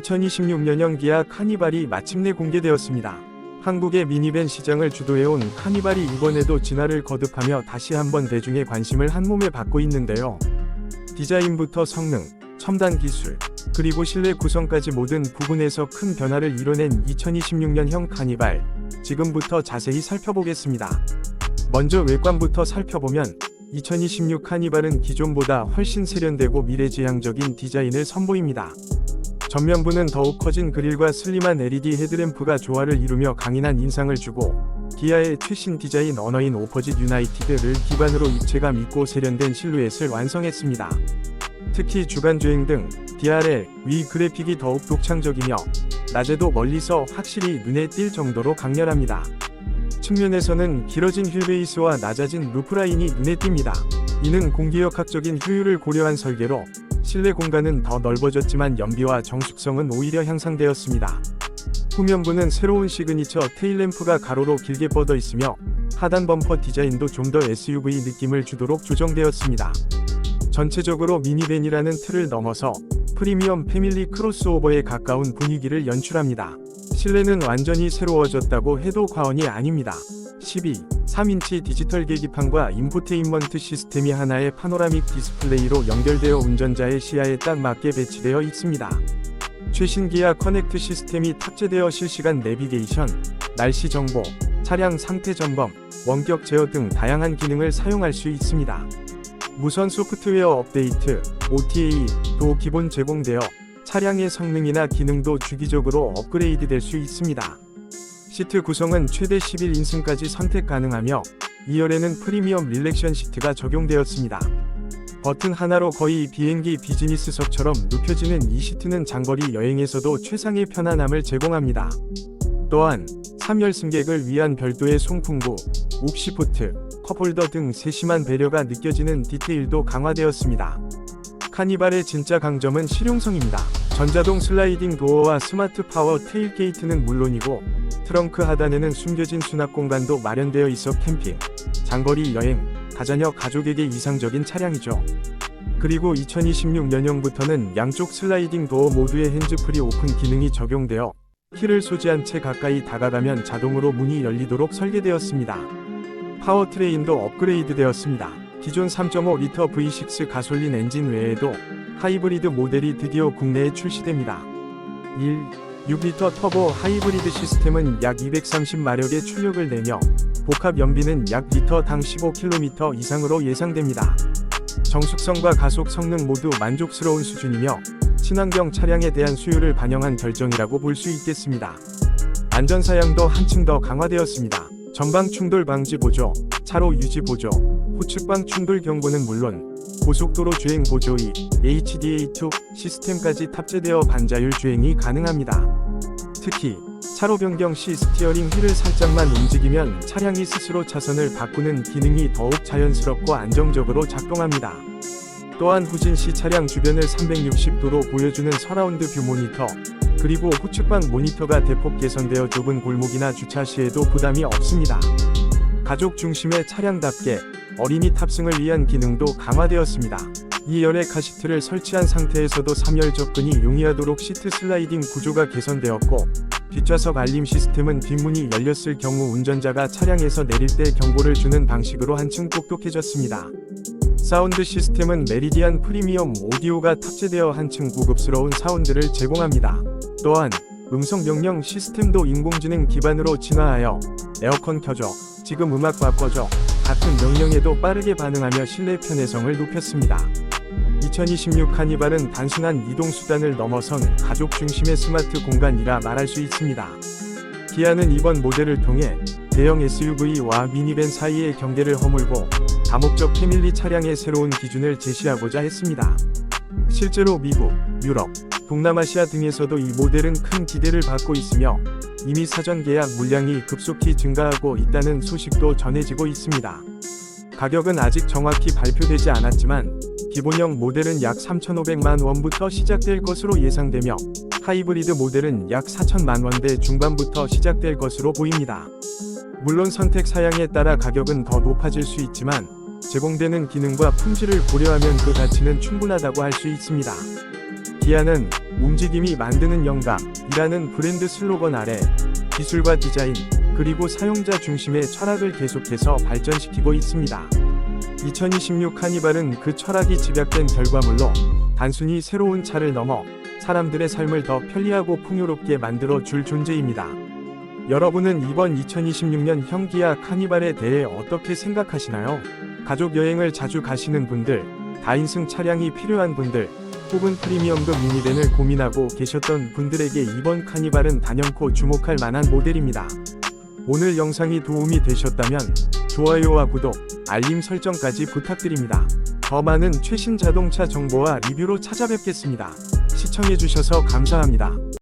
2026년형 기아 카니발이 마침내 공개되었습니다. 한국의 미니밴 시장을 주도해온 카니발이 이번에도 진화를 거듭하며 다시 한번 대중의 관심을 한몸에 받고 있는데요. 디자인부터 성능, 첨단 기술, 그리고 실내 구성까지 모든 부분에서 큰 변화를 이뤄낸 2026년형 카니발. 지금부터 자세히 살펴보겠습니다. 먼저 외관부터 살펴보면 2026 카니발은 기존보다 훨씬 세련되고 미래지향적인 디자인을 선보입니다. 전면부는 더욱 커진 그릴과 슬림한 LED 헤드램프가 조화를 이루며 강인한 인상을 주고 기아의 최신 디자인 언어인 오퍼짓 유나이티드를 기반으로 입체감 있고 세련된 실루엣을 완성했습니다. 특히 주간주행 등 DRL 위 그래픽이 더욱 독창적이며 낮에도 멀리서 확실히 눈에 띌 정도로 강렬합니다. 측면에서는 길어진 휠베이스와 낮아진 루프라인이 눈에 띕니다. 이는 공기역학적인 효율을 고려한 설계로 실내 공간은 더 넓어졌지만 연비와 정숙성은 오히려 향상되었습니다. 후면부는 새로운 시그니처 테일램프가 가로로 길게 뻗어 있으며 하단 범퍼 디자인도 좀 더 SUV 느낌을 주도록 조정되었습니다. 전체적으로 미니밴이라는 틀을 넘어서 프리미엄 패밀리 크로스오버에 가까운 분위기를 연출합니다. 실내는 완전히 새로워졌다고 해도 과언이 아닙니다. 12, 3인치 디지털 계기판과 인포테인먼트 시스템이 하나의 파노라믹 디스플레이로 연결되어 운전자의 시야에 딱 맞게 배치되어 있습니다. 최신 기아 커넥트 시스템이 탑재되어 실시간 내비게이션, 날씨 정보, 차량 상태 점검, 원격 제어 등 다양한 기능을 사용할 수 있습니다. 무선 소프트웨어 업데이트, OTA,도 기본 제공되어 차량의 성능이나 기능도 주기적으로 업그레이드 될 수 있습니다. 시트 구성은 최대 11인승까지 선택 가능하며 2열에는 프리미엄 릴렉션 시트가 적용되었습니다. 버튼 하나로 거의 비행기 비즈니스석처럼 눕혀지는 이 시트는 장거리 여행에서도 최상의 편안함을 제공합니다. 또한 3열 승객을 위한 별도의 송풍구, 옥시포트, 컵홀더 등 세심한 배려가 느껴지는 디테일도 강화되었습니다. 카니발의 진짜 강점은 실용성입니다. 전자동 슬라이딩 도어와 스마트 파워 테일 게이트는 물론이고 트렁크 하단에는 숨겨진 수납 공간도 마련되어 있어 캠핑, 장거리 여행, 가자녀 가족에게 이상적인 차량이죠. 그리고 2026년형부터는 양쪽 슬라이딩 도어 모두에 핸즈프리 오픈 기능이 적용되어 키를 소지한 채 가까이 다가가면 자동으로 문이 열리도록 설계되었습니다. 파워트레인도 업그레이드 되었습니다. 기존 3.5리터 V6 가솔린 엔진 외에도 하이브리드 모델이 드디어 국내에 출시됩니다. 1. 6리터 터보 하이브리드 시스템은 약 230마력의 출력을 내며 복합 연비는 약 리터당 15km 이상으로 예상됩니다. 정숙성과 가속 성능 모두 만족스러운 수준이며 친환경 차량에 대한 수요를 반영한 결정이라고 볼 수 있겠습니다. 안전사양도 한층 더 강화되었습니다. 전방 충돌 방지 보조, 차로 유지 보조, 후측방 충돌 경고는 물론 고속도로 주행 보조 2, HDA2 시스템까지 탑재되어 반자율 주행이 가능합니다. 특히 차로 변경 시 스티어링 휠을 살짝만 움직이면 차량이 스스로 차선을 바꾸는 기능이 더욱 자연스럽고 안정적으로 작동합니다. 또한 후진 시 차량 주변을 360도로 보여주는 서라운드 뷰 모니터, 그리고 후측방 모니터가 대폭 개선되어 좁은 골목이나 주차 시에도 부담이 없습니다. 가족 중심의 차량답게 어린이 탑승을 위한 기능도 강화되었습니다. 2열의 카시트를 설치한 상태에서도 3열 접근이 용이하도록 시트 슬라이딩 구조가 개선되었고 뒷좌석 알림 시스템은 뒷문이 열렸을 경우 운전자가 차량에서 내릴 때 경고를 주는 방식으로 한층 똑똑해졌습니다. 사운드 시스템은 메리디안 프리미엄 오디오가 탑재되어 한층 고급스러운 사운드를 제공합니다. 또한 음성 명령 시스템도 인공지능 기반으로 진화하여 에어컨 켜줘, 지금 음악 바꿔줘 같은 명령에도 빠르게 반응하며 실내 편의성을 높였습니다. 2026 카니발은 단순한 이동 수단을 넘어선 가족 중심의 스마트 공간이라 말할 수 있습니다. 기아는 이번 모델을 통해 대형 SUV와 미니밴 사이의 경계를 허물고 다목적 패밀리 차량의 새로운 기준을 제시하고자 했습니다. 실제로 미국, 유럽, 동남아시아 등에서도 이 모델은 큰 기대를 받고 있으며 이미 사전 계약 물량이 급속히 증가하고 있다는 소식도 전해지고 있습니다. 가격은 아직 정확히 발표되지 않았지만 기본형 모델은 약 3,500만 원부터 시작될 것으로 예상되며 하이브리드 모델은 약 4천만 원대 중반부터 시작될 것으로 보입니다. 물론 선택 사양에 따라 가격은 더 높아질 수 있지만 제공되는 기능과 품질을 고려하면 그 가치는 충분하다고 할 수 있습니다. 기아는 움직임이 만드는 영감이라는 브랜드 슬로건 아래 기술과 디자인 그리고 사용자 중심의 철학을 계속해서 발전시키고 있습니다. 2026 카니발은 그 철학이 집약된 결과물로 단순히 새로운 차를 넘어 사람들의 삶을 더 편리하고 풍요롭게 만들어 줄 존재입니다. 여러분은 이번 2026년 형기야 카니발에 대해 어떻게 생각하시나요? 가족 여행을 자주 가시는 분들, 다인승 차량이 필요한 분들, 혹은 프리미엄급 미니밴을 고민하고 계셨던 분들에게 이번 카니발은 단연코 주목할 만한 모델입니다. 오늘 영상이 도움이 되셨다면 좋아요와 구독, 알림 설정까지 부탁드립니다. 더 많은 최신 자동차 정보와 리뷰로 찾아뵙겠습니다. 시청해주셔서 감사합니다.